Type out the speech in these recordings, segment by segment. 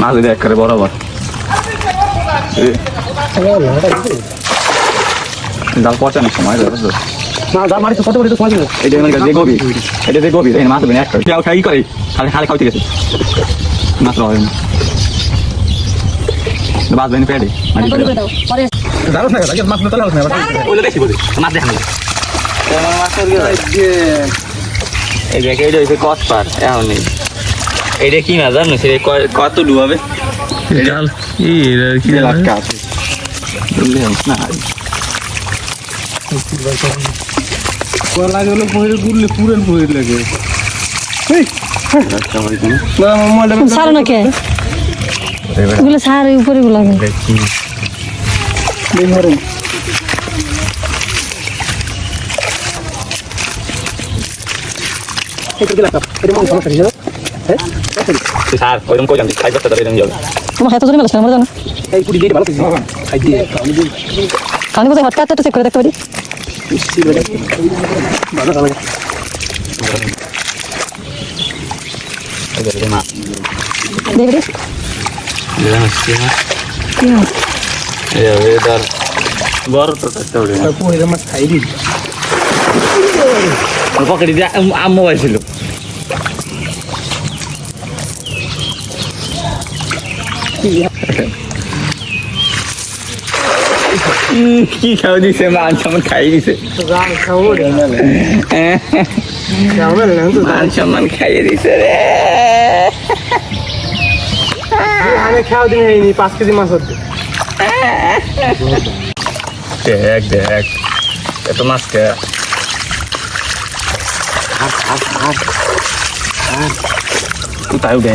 মাছ দেখ করে বরাবর। জাল পচানোর সময় যে গভীর এটা যে গভীর এই মাছ হবে একটা কেউ খাই করে খালি খালি খাওয়াতে গেছে মাছ হবে না। বেনি পেড়ে জানো না আগে মাছ না দেখি বলি মাছ দেখেন। এই দেখ এটা হচ্ছে এখন নেই এটা কি না জানো? ক- কত ডুবাবে জাল ই এটা কি? লাটকা আছে। বুঝলি না কলাগুলো পহিরে গুললে পুরেন পহির লাগে হইছে না কে ওগুলো ছাড় উপরে গুলো স্যার ওইরকম কই জানতে খাই করতে তাহলে এরকম যাবে তোমার হাতে ধরে না? জানো কোথায় হঠাৎ একটু চেক করে দেখতে পারি এটা মাছ দেখবি রে। এটা হচ্ছে মাছ কি মাছ? এটা ধর বড় তো একটা উঠে না। পহিরে মাছ খাই দি ওর পকেটে দিয়ে আম- আম কি খাওয়া দিছে মাছ আমার খাই দিছে। মান সম্মান খাইয়ে দিছে রে। খাওয়া দিন হয়নি পাঁচ কেজি মাছ হচ্ছে দেখ দেখ, এত মাছ কে? কোথায় উঠে?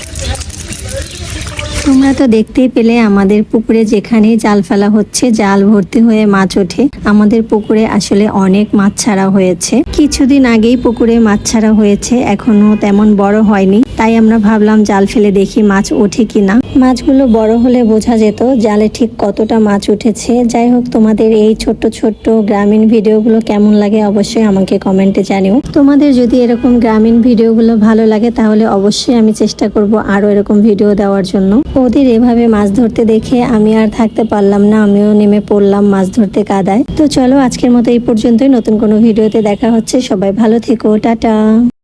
তোমরা তো দেখতেই পেলে আমাদের পুকুরে যেখানে জাল ফেলা হচ্ছে, জাল ভর্তি হয়ে মাছ ওঠে। আমাদের পুকুরে আসলে অনেক মাছ ছাড়া হয়েছে। কিছুদিন আগেই পুকুরে মাছ ছাড়া হয়েছে, এখনও তেমন বড় হয়নি। তাই আমরা ভাবলাম জাল ফেলে দেখি মাছ ওঠে কিনা। মাছগুলো বড় হলে বোঝা যেত জালে ঠিক কতটা মাছ উঠেছে। যাই হোক, তোমাদের এই ছোট্ট ছোট্ট গ্রামীণ ভিডিওগুলো কেমন লাগে অবশ্যই আমাকে কমেন্টে জানিও। তোমাদের যদি এরকম গ্রামীণ ভিডিওগুলো ভালো লাগে, তাহলে অবশ্যই আমি চেষ্টা করব আরও এরকম ভিডিও দেওয়ার জন্য। ওদের এভাবে মাছ ধরতে দেখে আমি আর থাকতে পারলাম না, আমিও নেমে পড়লাম মাছ ধরতে কাদায়। তো চলো আজকের মতো এই পর্যন্তই, নতুন কোনো ভিডিওতে দেখা হচ্ছে, সবাই ভালো থেকো, টাটা।